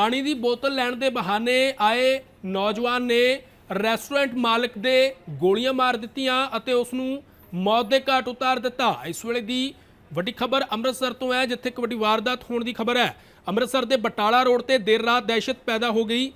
ਪਾਣੀ ਦੀ ਬੋਤਲ ਲੈਣ ਦੇ ਬਹਾਨੇ ਆਏ ਨੌਜਵਾਨ ਨੇ ਰੈਸਟੋਰੈਂਟ ਮਾਲਕ ਦੇ ਗੋਲੀਆਂ ਮਾਰ ਦਿੱਤੀਆਂ ਅਤੇ ਉਸ ਨੂੰ ਮੌਤ ਦੇ ਘਾਟ ਉਤਾਰ ਦਿੱਤਾ। ਇਸ ਵੇਲੇ ਦੀ ਵੱਡੀ ਖਬਰ ਅੰਮ੍ਰਿਤਸਰ ਤੋਂ ਹੈ, ਜਿੱਥੇ ਇੱਕ ਵੱਡੀ ਵਾਰਦਾਤ ਹੋਣ ਦੀ ਖਬਰ ਹੈ। ਅੰਮ੍ਰਿਤਸਰ ਦੇ ਬਟਾਲਾ ਰੋਡ ਤੇ ਦੇਰ ਰਾਤ ਦਹਿਸ਼ਤ ਪੈਦਾ ਹੋ ਗਈ।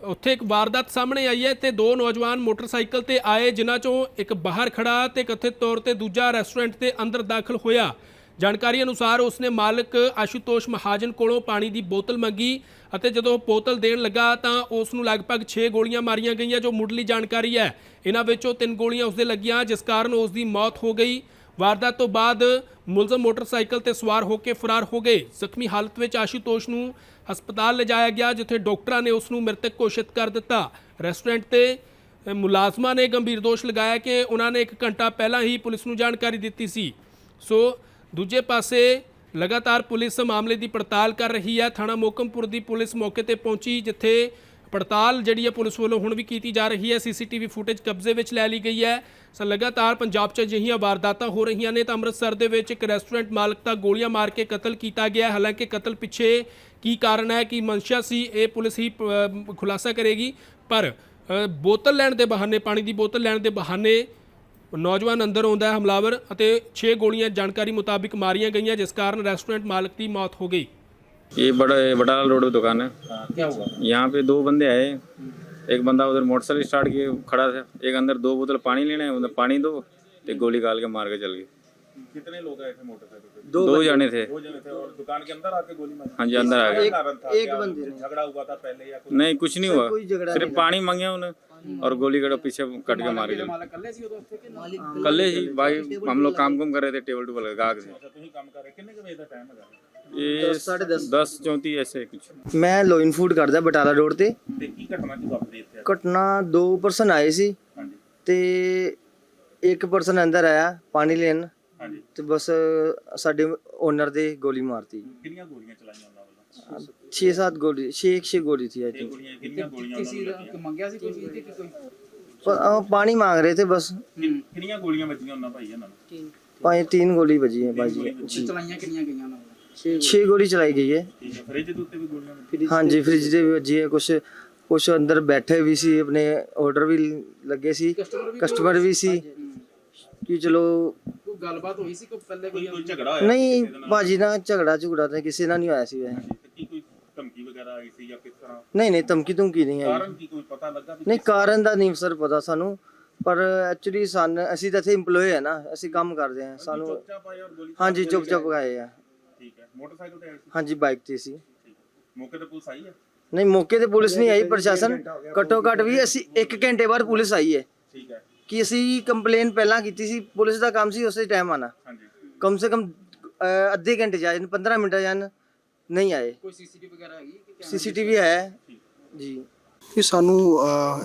ਉੱਥੇ ਇੱਕ ਵਾਰਦਾਤ ਸਾਹਮਣੇ ਆਈ ਹੈ ਤੇ ਦੋ ਨੌਜਵਾਨ ਮੋਟਰਸਾਈਕਲ ਤੇ ਆਏ, ਜਿਨ੍ਹਾਂ ਚੋਂ ਇੱਕ ਬਾਹਰ ਖੜਾ ਤੇ ਕਥਿਤ ਤੌਰ ਤੇ ਦੂਜਾ ਰੈਸਟੋਰੈਂਟ ਦੇ ਅੰਦਰ ਦਾਖਲ ਹੋਇਆ। ਜਾਣਕਾਰੀ ਅਨੁਸਾਰ ਉਸਨੇ ਮਾਲਕ ਆਸ਼ੂਤੋਸ਼ ਮਹਾਜਨ ਕੋਲੋਂ ਪਾਣੀ ਦੀ ਬੋਤਲ ਮੰਗੀ ਅਤੇ ਜਦੋਂ ਉਹ ਬੋਤਲ ਦੇਣ ਲੱਗਾ ਤਾਂ ਉਸ ਨੂੰ ਲਗਭਗ 6 ਗੋਲੀਆਂ ਮਾਰੀਆਂ ਗਈਆਂ, ਜੋ ਮੁੱਢਲੀ ਜਾਣਕਾਰੀ ਹੈ। ਇਹਨਾਂ ਵਿੱਚੋਂ ਤਿੰਨ ਗੋਲੀਆਂ ਉਸਦੇ ਲੱਗੀਆਂ, ਜਿਸ ਕਾਰਨ ਉਸ ਦੀ ਮੌਤ ਹੋ ਗਈ। ਵਾਰਦਾਤ ਤੋਂ ਬਾਅਦ ਮੁਲਜ਼ਮ ਮੋਟਰਸਾਈਕਲ ਤੇ ਸਵਾਰ ਹੋ ਕੇ ਫਰਾਰ ਹੋ ਗਏ। ਜ਼ਖਮੀ ਹਾਲਤ ਵਿੱਚ ਆਸ਼ੂਤੋਸ਼ ਨੂੰ ਹਸਪਤਾਲ ਲਿਜਾਇਆ ਗਿਆ, ਜਿੱਥੇ ਡਾਕਟਰਾਂ ਨੇ ਉਸ ਨੂੰ ਮ੍ਰਿਤਕ ਘੋਸ਼ਿਤ ਕਰ ਦਿੱਤਾ। ਰੈਸਟੋਰੈਂਟ ਤੇ ਮੁਲਾਜ਼ਮਾਂ ਨੇ ਗੰਭੀਰ ਦੋਸ਼ ਲਗਾਇਆ ਕਿ ਉਹਨਾਂ ਨੇ 1 ਘੰਟਾ ਪਹਿਲਾਂ ਹੀ ਪੁਲਿਸ ਨੂੰ ਜਾਣਕਾਰੀ ਦਿੱਤੀ ਸੀ। ਸੋ ਦੂਜੇ ਪਾਸੇ ਲਗਾਤਾਰ ਪੁਲਿਸ ਮਾਮਲੇ ਦੀ ਪੜਤਾਲ ਕਰ ਰਹੀ ਹੈ। ਥਾਣਾ ਮੋਕਮਪੁਰ ਦੀ ਪੁਲਿਸ ਮੌਕੇ ਤੇ ਪਹੁੰਚੀ, ਜਿੱਥੇ ਪੜਤਾਲ ਜਿਹੜੀ ਹੈ ਪੁਲਿਸ ਵੱਲੋਂ ਹੁਣ ਵੀ ਕੀਤੀ ਜਾ ਰਹੀ ਹੈ। ਸੀਸੀਟੀਵੀ ਫੁਟੇਜ ਕਬਜ਼ੇ ਵਿੱਚ ਲੈ ਲਈ ਗਈ ਹੈ। ਸੋ ਲਗਾਤਾਰ ਪੰਜਾਬ 'ਚ ਅਜਿਹੀਆਂ ਵਾਰਦਾਤਾਂ ਹੋ ਰਹੀਆਂ ਨੇ ਤਾਂ ਅੰਮ੍ਰਿਤਸਰ ਦੇ ਵਿੱਚ ਇੱਕ ਰੈਸਟੋਰੈਂਟ ਮਾਲਕ ਦਾ ਗੋਲੀਆਂ ਮਾਰ ਕੇ ਕਤਲ ਕੀਤਾ ਗਿਆ ਹਾਲਾਂਕਿ ਕਤਲ ਪਿੱਛੇ ਕੀ ਕਾਰਨ ਹੈ, ਕੀ ਮਨਸ਼ਾ ਸੀ, ਇਹ ਪੁਲਿਸ ਹੀ ਖੁਲਾਸਾ ਕਰੇਗੀ। ਪਰ ਬੋਤਲ ਲੈਣ ਦੇ ਬਹਾਨੇ, ਪਾਣੀ ਦੀ ਬੋਤਲ ਲੈਣ ਦੇ ਬਹਾਨੇ ਨੌਜਵਾਨ ਅੰਦਰ ਆਉਂਦਾ ਹੈ ਹਮਲਾਵਰ ਅਤੇ 6 ਗੋਲੀਆਂ ਜਾਣਕਾਰੀ ਮੁਤਾਬਿਕ ਮਾਰੀਆਂ ਗਈਆਂ ਜਿਸ ਕਾਰਨ ਰੈਸਟੋਰੈਂਟ ਮਾਲਕ ਦੀ ਮੌਤ ਹੋ ਗਈ ये बड़ा बटाला रोड पे दुकान है क्या हुआ यहाँ पे दो बंदे आए एक बंदा उधर मोटरसाइकिल स्टार्ट किए खड़ा था एक अंदर दो बोतल पानी लेने उधर पानी दो तो गोली काल के मार के चल गए कितने लोग आए थे मोटरसाइकिल पे दो, जने थे दो जने थे और दुकान के अंदर आके गोली मारी हाँ जी अंदर आ गए कारण था एक बंदे झगड़ा हुआ था पहले या कुछ नहीं कुछ नहीं हुआ सिर्फ पानी मांगे उन्हें और गोली कटो पीछे कट के मार के चल मालक कल्ले सी उधर थे कि मालिक कल ही भाई हम लोग काम कुम कर रहे थे टेबल टूबल गाहक से अच्छा ਤੁਸੀਂ ਕੰਮ ਕਰ ਰਹੇ ਕਿੰਨੇ ਕੁ ਵਜੇ ਦਾ ਟਾਈਮ ਹੈਗਾ ये दस चौंतीस ऐसे कुछ ਮੈਂ ਲੋਇਨ ਫੂਡ ਕਰਦਾ ਬਟਾਲਾ ਰੋਡ ਤੇ ਤੇ ਕੀ ਘਟਨਾ ਕੀ ਵਾਪਰੀ ਇੱਥੇ ਘਟਨਾ ਦੋ ਪਰਸਨ ਆਏ ਸੀ ਹਾਂਜੀ ਤੇ ਇੱਕ ਪਰਸਨ ਅੰਦਰ ਆਇਆ ਪਾਣੀ ਲੈਣ ਹਾਂਜੀ ਤੇ ਬਸ ਸਾਡੇ ਓਨਰ ਦੇ ਗੋਲੀ ਮਾਰਤੀ ਕਿੰਨੀਆਂ ਗੋਲੀਆਂ ਚਲਾਈਆਂ ਉਹਨਾਂ ਵੱਲੋਂ 6-7 ਗੋਲੀ 6-6 ਗੋਲੀ ਸੀ ਆਈ ਇਹ ਥਿੰਕ ਗੋਲੀਆਂ ਕਿੰਨੀਆਂ ਗੋਲੀਆਂ ਕਿਸੇ ਦਾ ਮੰਗਿਆ ਸੀ ਕੋਈ ਚੀਜ਼ ਦੀ ਕਿ ਕੋਈ ਪਰ ਅਹ ਪਾਣੀ ਮੰਗ ਰਹੇ ਥੇ ਬਸ ਕਿੰਨੀਆਂ ਗੋਲੀਆਂ ਵੱਜੀਆਂ ਉਹਨਾਂ ਭਾਈ ਇਹਨਾਂ ਨੂੰ ਪੰਜ तीन गोली बजी है बाजी जी ਚਲਾਈਆਂ ਕਿੰਨੀਆਂ ਗਈਆਂ ਉਹਨਾਂ ਵੱਲੋਂ छह गोली चलाई गई है ਠੀਕ ਹੈ ਫ੍ਰਿਜ ਦੇ ਉੱਤੇ ਵੀ ਗੋਲੀਆਂ ਵੱਜੀਆਂ हाँ जी फ्रिज ਦੇ ਵੀ ਵੱਜੀ ਹੈ ਕੁਛ ਕੁਛ ਅੰਦਰ ਬੈਠੇ ਵੀ ਸੀ ਆਪਣੇ ਆਰਡਰ ਵੀ ਲੱਗੇ ਸੀ ਕਸਟਮਰ ਵੀ ਸੀ ਕਿ ਚਲੋ ਕੋਈ ਗੱਲਬਾਤ ਹੋਈ ਸੀ ਕੋਈ ਪਹਿਲੇ ਕੋਈ ਕੋਈ ਕੋਈ ਝਗੜਾ ਹੋਇਆ ਨਹੀਂ ਬਾਜੀ ਨਾਲ ਝਗੜਾ ਝੁਗੜਾ ਤਾਂ ਕਿਸੇ ਨਾਲ ਨਹੀਂ ਹੋਇਆ ਸੀ ਵੈਸੇ ਤੇ ਕੀ ਕੋਈ ਧਮਕੀ ਵਗੈਰਾ ਆਈ ਸੀ ਜਾਂ ਕਿਸ ਤਰ੍ਹਾਂ? ਨਹੀਂ ਨਹੀਂ ਧਮਕੀ ਧਮਕੀ ਨਹੀਂ ਆਈ। ਕਾਰਨ ਕੀ ਕੋਈ ਪਤਾ ਲੱਗਾ ਵੀ ਨਹੀਂ ਕਾਰਨ ਦਾ ਨਹੀਂ ਸਰ ਪਤਾ ਸਾਨੂੰ। ਪਰ ਐਕਚੁਅਲੀ ਸਨ ਅਸੀਂ ਤਾਂ ਇੱਥੇ EMPLOYE ਹੈ ਨਾ ਅਸੀਂ ਕੰਮ ਕਰਦੇ ਹਾਂ ਸਾਨੂੰ ਚੁੱਪਚਾਪ ਆਏ ਔਰ ਗੋਲੀ ਹਾਂਜੀ ਚੁੱਪ ਚੁੱਪ ਗਏ? ਆ। ਠੀਕ ਹੈ ਮੋਟਰਸਾਈਕਲ ਤੇ ਆਏ ਸੀ? ਹਾਂਜੀ ਬਾਈਕ ਤੇ ਸੀ। ਠੀਕ ਹੈ ਮੌਕੇ ਤੇ ਪੁਲਿਸ ਆਈ ਹੈ? ਨਹੀਂ ਮੌਕੇ ਤੇ ਪੁਲਿਸ ਨਹੀਂ ਆਈ ਪ੍ਰਸ਼ਾਸਨ ਘੱਟੋ ਘੱਟ ਵੀ ਅਸੀਂ 1 ਘੰਟੇ ਬਾਅਦ ਪੁਲਿਸ ਆਈ ਹੈ। ਠੀਕ ਹੈ। ਕਿ ਅਸੀਂ ਕੰਪਲੇਨ ਪਹਿਲਾਂ ਕੀਤੀ ਸੀ ਪੁਲਿਸ ਦਾ ਕੰਮ ਸੀ ਉਸੇ ਟਾਈਮ ਆਣਾ ਹਾਂਜੀ। ਕਮ ਸੇ ਕਮ ਅਹ, ਅੱਧੇ ਘੰਟੇ ਜਾਣ 15 ਮਿੰਟ ਜਾਣ ਨਹੀਂ ਆਏ। ਕੋਈ ਸੀਸੀਟੀਵੀ ਵਗੈਰਾ ਹੈਗੀ ਕਿ ਸੀਸੀਟੀਵੀ ਹੈ। ਜੀ। ਇਹ ਸਾਨੂੰ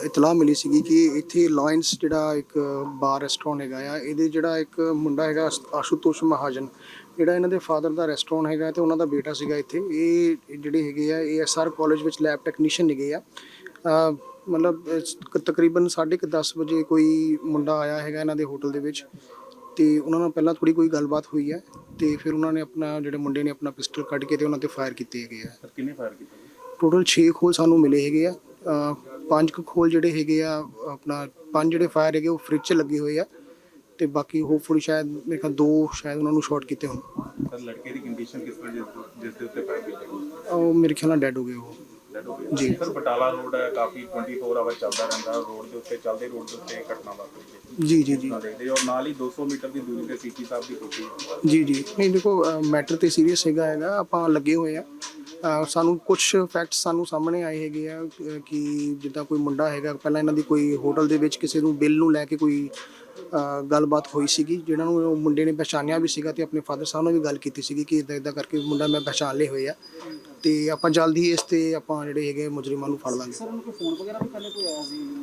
ਇਤਲਾਹ ਮਿਲੀ ਸੀਗੀ ਕਿ ਇੱਥੇ ਲਾਇਨਸ ਜਿਹੜਾ ਇੱਕ ਬਾਰ ਰੈਸਟੋਰੈਂਟ ਹੈਗਾ ਆ ਇਹਦੇ ਜਿਹੜਾ ਇੱਕ ਮੁੰਡਾ ਹੈਗਾ ਆਸ- ਆਸ਼ੂਤੋਸ਼ ਮਹਾਜਨ ਜਿਹੜਾ ਇਹਨਾਂ ਦੇ ਫਾਦਰ ਦਾ ਰੈਸਟੋਰੈਂਟ ਹੈਗਾ ਤੇ ਉਹਨਾਂ ਦਾ ਬੇਟਾ ਸੀਗਾ ਇੱਥੇ। ਇਹ ਜਿਹੜੇ ਹੈਗੇ ਆ ਏਐਸਆਰ ਕਾਲਜ ਵਿੱਚ ਲੈਬ ਟੈਕਨੀਸ਼ੀਅਨ ਹੈਗੇ ਆ। ਅ, ਮਤਲਬ ਇਸ- ਕ- ਤਕਰੀਬਨ 10:30 ਵਜੇ ਕੋਈ ਮੁੰਡਾ ਆਇਆ ਹੈਗਾ ਇਹਨਾਂ ਦੇ ਹੋਟਲ ਦੇ ਵਿੱਚ। ਤੇ ਉਹਨਾਂ ਨਾਲ ਪਹਿਲਾਂ ਥੋੜੀ ਕੋਈ ਗੱਲਬਾਤ ਹੋਈ ਹੈ ਤੇ ਫਿਰ ਉਹਨਾਂ ਨੇ ਆਪਣਾ ਜਿਹੜੇ ਮੁੰਡੇ ਨੇ ਆਪਣਾ ਪਿਸਟਲ ਕੱਢ ਕੇ ਤੇ ਉਹਨਾਂ ਤੇ ਫਾਇਰ ਕੀਤੇ ਹੈਗੇ ਆ। ਸਰ ਕਿੰਨੇ ਫਾਇਰ ਕੀਤਾ ਟੋਟਲ 6 ਖੋਲ ਸਾਨੂੰ ਮਿਲੇ ਹੈਗੇ ਆ। ਪੰਜ ਕੁ ਖੋਲ ਜਿਹੜੇ ਹੈਗੇ ਆ ਆਪਣਾ ਪੰਜ ਜਿਹੜੇ ਫਾਇਰ ਹੈਗੇ ਉਹ ਫ੍ਰਿਜ 'ਚ ਲੱਗੇ ਹੋਏ ਆ ਤੇ ਬਾਕੀ ਹੋਪਫੁਲੀ ਸ਼ਾਇਦ ਮੇਰੇ ਖਿਆਲ ਦੋ ਸ਼ਾਇਦ ਉਹਨਾਂ ਨੂੰ ਸ਼ਾਰਟ ਕੀਤੇ ਹੋਣ। ਸਰ ਲੜਕੇ ਦੀ ਕੰਡੀਸ਼ਨ ਕਿਸ ਤਰ੍ਹਾਂ ਜਿਸ- ਦੇ ਉੱਤੇ ਫਾਇਰ ਕੀਤਾ ਉਹ ਮੇਰੇ ਖਿਆਲ ਨਾਲ ਡੈਡ ਹੋ ਗਏ ਉਹ। ਜੀ। ਸਰ ਬਟਾਲਾ ਰੋਡ ਹੈ ਕਾਫੀ 24 ਆਵਰ ਚੱਲਦਾ ਰਹਿੰਦਾ। ਰੋਡ ਦੇ ਉੱਤੇ ਚੱਲਦੇ ਰੋਡ ਦੇ ਉੱਤੇ ਘਟਨਾ ਵਾਪਰੀ। ਹੈ ਜੀ ਜੀ ਜੀ। ਦੇਖਦੇ ਔਰ ਨਾਲ ਹੀ 200 ਮੀਟਰ ਦੀ ਦੂਰੀ ਤੇ ਸੀਪੀ ਸਾਹਿਬ ਦੀ ਕੋਠੀ ਹੈ। ਜੀ ਜੀ। ਨਹੀਂ ਦੇਖੋ ਮੈਟਰ ਤੇ ਸੀਰੀਅਸ ਹੈਗਾ ਹੈਗਾ। ਆਪਾਂ ਲੱਗੇ ਹੋਏ ਆ। ਸਾਨੂੰ ਕੁਝ ਫੈਕਟਸ ਸਾਨੂੰ ਸਾਹਮਣੇ ਆਏ ਹੈਗੇ ਆ ਕਿ ਜਿੱਦਾਂ ਕੋਈ ਮੁੰਡਾ ਹੈਗਾ ਪਹਿਲਾਂ ਇਹਨਾਂ ਦੀ ਕੋਈ ਹੋਟਲ ਦੇ ਵਿੱਚ ਕਿਸੇ ਨੂੰ ਬਿੱਲ ਨੂੰ ਲੈ ਕੇ ਕੋਈ ਗੱਲਬਾਤ ਹੋਈ ਸੀਗੀ ਜਿਹਨਾਂ ਨੂੰ ਉਹ ਮੁੰਡੇ ਨੇ ਪਛਾਣਿਆ ਵੀ ਸੀਗਾ ਤੇ ਆਪਣੇ ਫਾਦਰ ਸਾਹਿਬ ਨਾਲ ਵੀ ਗੱਲ ਕੀਤੀ ਸੀਗੀ ਕਿ ਇਦਾਂ ਇਦਾਂ ਕਰਕੇ ਮੁੰਡਾ ਮੈਂ ਪਛਾਣ ਲਏ ਹੋਏ ਆ। ਤੇ ਆਪਾਂ ਜਲਦੀ ਹੀ ਇਸ ਤੇ ਆਪਾਂ ਜਿਹੜੇ ਹੈਗੇ ਮੁਜਰਮਾਂ ਨੂੰ ਫੜ ਲਾਂਗੇ। ਸਰ ਉਹਨਾਂ ਕੋਈ ਫੋਨ ਵਗੈਰਾ ਵੀ ਪਹਿਲੇ ਕੋਈ ਆਇਆ ਸੀ?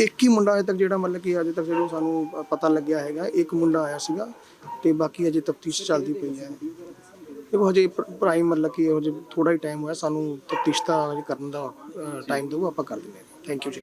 ਇੱਕ ਹੀ ਮੁੰਡਾ ਅਜੇ ਤੱਕ ਜਿਹੜਾ ਮਤਲਬ ਕਿ ਅਜੇ ਤੱਕ ਜਿਹੜਾ ਸਾਨੂੰ ਪਤਾ ਲੱਗਿਆ ਹੈਗਾ, ਇੱਕ ਮੁੰਡਾ ਆਇਆ ਸੀਗਾ ਤੇ ਬਾਕੀ ਅਜੇ ਤਫਤੀਸ਼ ਚੱਲਦੀ ਪਈ ਹੈ। ਦੇਖੋ ਹਜੇ ਪ੍ਰਾਈਮ ਮਤਲਬ ਕਿ ਹਜੇ ਥੋੜਾ ਹੀ ਟਾਈਮ ਹੋਇਆ, ਸਾਨੂੰ ਤਫਤੀਸ਼ ਦਾ ਹਜੇ ਕਰਨ ਦਾ ਟਾਈਮ ਦਿਓ ਆਪਾਂ ਕਰ ਦਿੰਦੇ ਹਾਂ। ਥੈਂਕ ਯੂ ਜੀ।